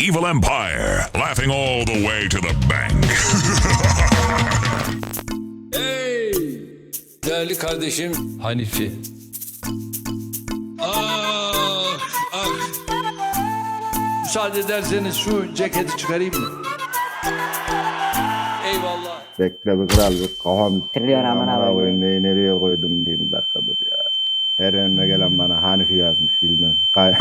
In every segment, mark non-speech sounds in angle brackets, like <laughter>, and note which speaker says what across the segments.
Speaker 1: Evil Empire, laughing all the way to the bank. <laughs>
Speaker 2: Hey! Değerli kardeşim Hanifi. Ah! Ah! Müsaade ederseniz şu ceketi çıkarayım mı? Eyvallah.
Speaker 3: Bekle bir kral bir kafam.
Speaker 4: Trilyon amına koyayım.
Speaker 3: Neyi nereye koydum diyeyim bir dakika dur ya. Her önüne gelen bana Hanifi yazmış bilmem. Kay <laughs>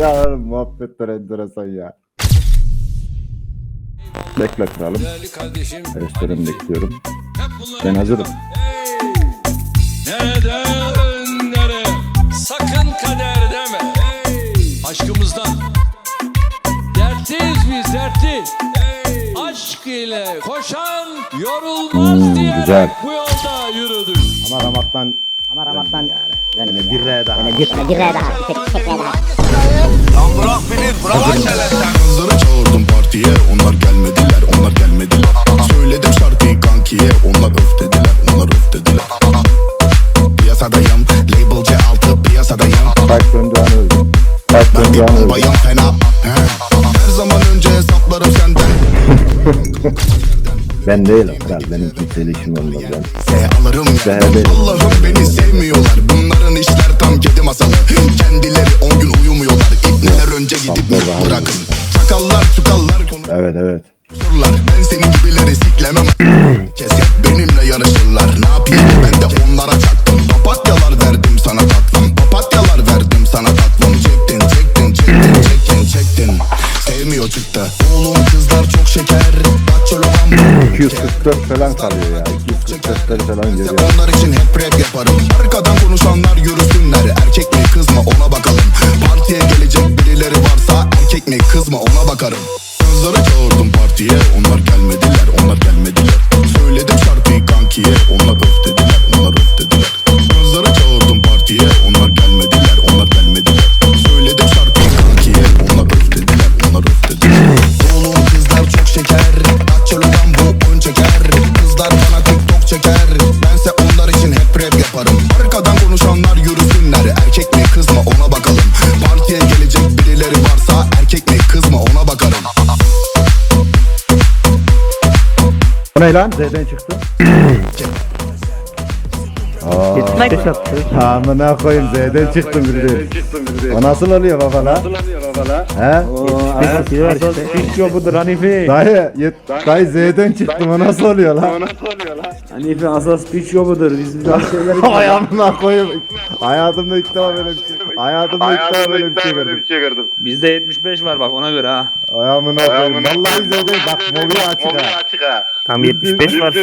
Speaker 3: ya oğlum muhabbetler enteresan ya. Bekle kralım.
Speaker 2: Hanifi.
Speaker 3: bekliyorum. Ben hazırım.
Speaker 2: Hey! Nereden nereye? Sakın kader deme. Hey! Aşkımızdan. Dertliyiz biz dertli. Hey! Aşk ile koşan yorulmaz
Speaker 3: Hmm,
Speaker 2: diyerek
Speaker 3: güzel.
Speaker 2: bu yolda yürüdük.
Speaker 3: Ama ramaktan
Speaker 4: Ama Ramak'tan yani.
Speaker 3: yine bir re daha.
Speaker 4: Yani bir, bir re daha. Tek, tek re daha.
Speaker 5: Kızları çağırdım partiye onlar gelmediler onlar gelmediler Söyledim şarkıyı kankiye onlar öf dediler onlar öf dediler Piyasadayım label C6 piyasadayım
Speaker 3: Kaç döneceğini öldüm. Kaç
Speaker 5: Ben bir
Speaker 3: döneceğini öldüm.
Speaker 5: bombayım fena He. Her zaman önce hesaplarım senden <laughs>
Speaker 3: Ben değilim kral. Benim kimseyle işim olmaz ben.
Speaker 5: Alırım Allah'ım beni sevmiyorlar. Bunların işler tam kedi masalı. Kendileri on gün uyumuyorlar. İbneler önce gidip bırakın. Çakallar çukallar konu
Speaker 3: Evet. evet.
Speaker 5: Ben senin gibileri siklemem. <clears throat> Kes benimle yarışırlar
Speaker 3: 244 falan kalıyor ya. 244 falan görüyorum.
Speaker 5: onlar için hep rap yaparım. Arkadan konuşanlar yürüsünler. Erkek mi kız mı ona bakalım. Partiye gelecek birileri varsa Erkek mi kız mı ona bakarım. Kızları çağırdım partiye. Onlar gelmediler onlar gelmediler. Söyledim şarkıyı kankiye. Onlar öf
Speaker 3: Bu ne lan? Z'den çıktı. Aa, amına koyayım Z'den çıktım bir de. O nasıl oluyor baba la? He?
Speaker 6: Hiç yok budur Hanifi.
Speaker 3: Dayı, yet, dayı Z'den çıktım o nasıl oluyor la?
Speaker 6: Hanifi asas piç yok budur. Biz bir şeyler <laughs>
Speaker 3: Ay amına koyayım. Hayatımda ilk defa böyle bir şey. Hayatımda ilk defa böyle bir şey gördüm.
Speaker 6: Bizde 75 var bak ona göre ha.
Speaker 3: Ay amına koyayım. Vallahi Z'den bak mobil açık ha.
Speaker 6: Tam 75 var.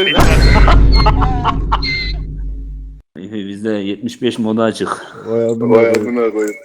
Speaker 6: Hanifi bizde 75 moda açık.
Speaker 3: Ay amına koyayım.